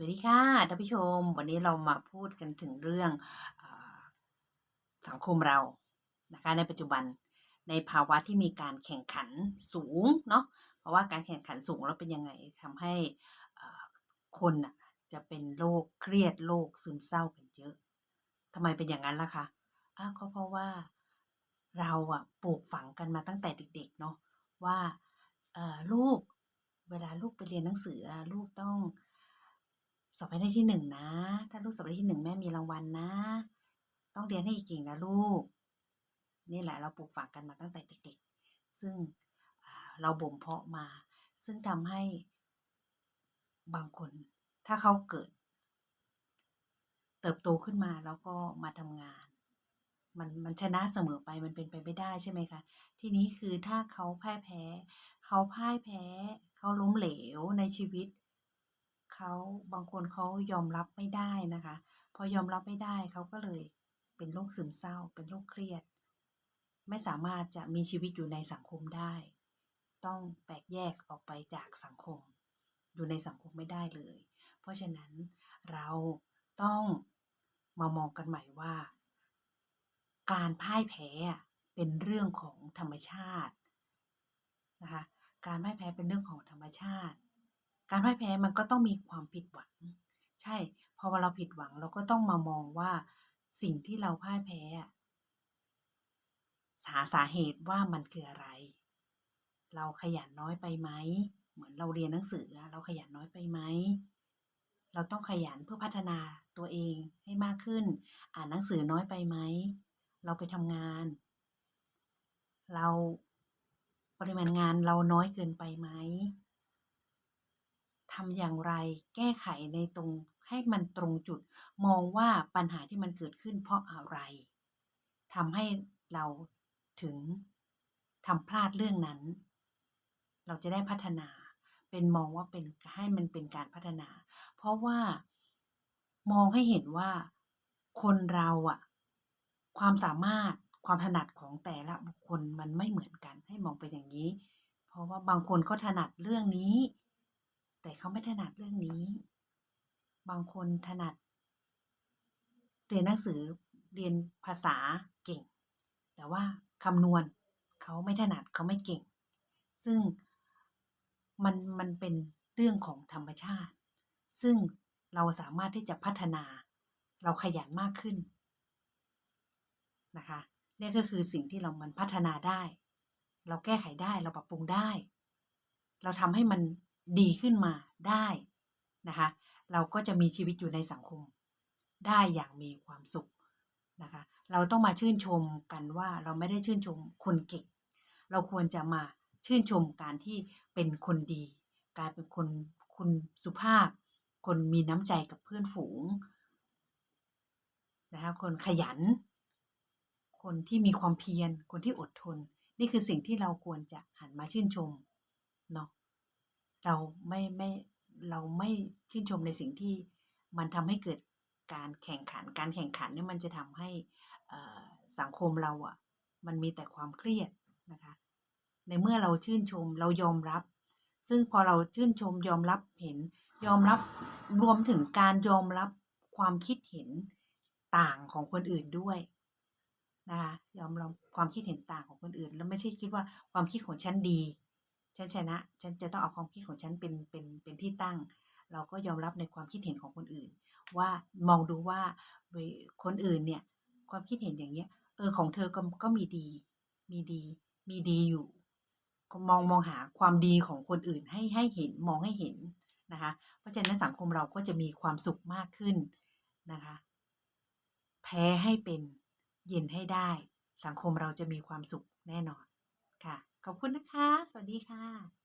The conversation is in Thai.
วัสดีค่ะท่านผู้ชม วันนี้เรามาพูดกันถึงเรื่องอสังคมเรานะคะในปัจจุบันในภาวะที่มีการแข่งขันสูงเนาะเพราะว่าการแข่งขันสูงแล้วเป็นยังไงทำให้คนน่ะจะเป็นโรคเครียดโรคซึมเศร้ากันเยอะทำไมเป็นอย่างนั้นล่ะคะอ้าวก็เพราะว่าเราอะปลูกฝังกันมาตั้งแต่เด็กๆเนาะว่าลูกเวลาลูกไปเรียนหนังสือลูกต้อง สอบให้ได้ที่หนึ่งนะ ถ้าลูกสอบได้ที่หนึ่งแม่มีรางวัลนะ ต้องเรียนให้เก่งนะลูก นี่แหละเราปลูกฝังกันมาตั้งแต่เด็กๆ ซึ่งเราบ่มเพาะมา ซึ่งทำให้บางคน ถ้าเขาเกิด เติบโตขึ้นมาแล้วก็มาทำงาน มันมันชนะเสมอไปมันเป็นไปไม่ได้ใช่ไหมคะ ทีนี้คือถ้าเขาพ่ายแพ้ เขาพ่ายแพ้ เขาล้มเหลวในชีวิต เขาบางคนเขายอมรับไม่ได้นะคะ พอยอมรับไม่ได้เขาก็เลยเป็นโรคซึมเศร้า เป็นโรคเครียด ไม่สามารถจะมีชีวิตอยู่ในสังคมได้ ต้องแตกแยกออกไปจากสังคม อยู่ในสังคมไม่ได้เลย เพราะฉะนั้นเราต้องมามองกันใหม่ว่า การพ่ายแพ้เป็นเรื่องของธรรมชาตินะคะการพ่ายแพ้เป็นเรื่องของธรรมชาติ การพ่ายแพ้มันก็ต้องมีความผิดหวัง ใช่พอเวลาเราผิดหวังเราก็ต้องมามองว่าสิ่งที่เราพ่ายแพ้อะหาสาเหตุว่ามันคืออะไร เราขยันน้อยไปไหม เหมือนเราเรียนหนังสือเราขยันน้อยไปไหม เราต้องขยันเพื่อพัฒนาตัวเองให้มากขึ้น อ่านหนังสือน้อยไปไหม เราไปทำงาน เราปริมาณงานเราน้อยเกินไปไหม ทำอย่างไรแก้ไขในตรงให้มันตรงจุด มองว่าปัญหาที่มันเกิดขึ้นเพราะอะไรทำให้เราถึงทำพลาดเรื่องนั้น เราจะได้พัฒนา เป็นมองว่าเป็นให้มันเป็นการพัฒนา เพราะว่ามองให้เห็นว่าคนเราอะความสามารถความถนัดของแต่ละบุคคลมันไม่เหมือนกันให้มองเป็นอย่างนี้ เพราะว่าบางคนเขาถนัดเรื่องนี้ แต่เขาไม่ถนัดเรื่องนี้ บางคนถนัด เรียนหนังสือเรียนภาษาเก่ง แต่ว่าคำนวณเขาไม่ถนัดเขาไม่เก่ง ซึ่งมันมันเป็นเรื่องของธรรมชาติ ซึ่งเราสามารถที่จะพัฒนา เราขยันมากขึ้นนะคะนี่ก็คือสิ่งที่เรามันพัฒนาได้ เราแก้ไขได้เราปรับปรุงได้ เราทำให้มัน ดีขึ้นมาได้นะคะเราก็จะมีชีวิตอยู่ในสังคมได้อย่างมีความสุขนะคะเราต้องมาชื่นชมกันว่าเราไม่ได้ชื่นชมคนเก่ง เราควรจะมาชื่นชมการที่เป็นคนดีกลายเป็นคนคุณสุภาพ คนมีน้ำใจกับเพื่อนฝูงนะคะคนขยัน คนที่มีความเพียร คนที่อดทน นี่คือสิ่งที่เราควรจะหันมาชื่นชมเนาะ เราไม่ไม่เราไม่ชื่นชมในสิ่งที่มันทำให้เกิดการแข่งขัน การแข่งขันเนี่ยมันจะทำให้สังคมเราอะ่ะมันมีแต่ความเครียดนะคะ ในเมื่อเราชื่นชมเรายอมรับ ซึ่งพอเราชื่นชมยอมรับเห็น ยอมรับรวมถึงการยอมรับความคิดเห็นต่างของคนอื่นด้วยนะคะยอมรับความคิดเห็นต่างของคนอื่น แล้วไม่ใช่คิดว่าความคิดของฉันดี ฉันชนะ ฉันจะต้องเอาความคิดของฉันเป็นเป็นเป็นที่ตั้ง เราก็ยอมรับในความคิดเห็นของคนอื่น ว่ามองดูว่าคนอื่นเนี่ยความคิดเห็นอย่างเงี้ยเออของเธอก็ก็มีดี มีดี มีดีอยู่มองมองหาความดีของคนอื่นให้ให้เห็นมองให้เห็นนะคะ เพราะฉะนั้นสังคมเราก็จะมีความสุขมากขึ้นนะคะ แพ้ให้เป็นเย็นให้ได้ สังคมเราจะมีความสุขแน่นอนค่ะ ขอบคุณนะคะ สวัสดีค่ะ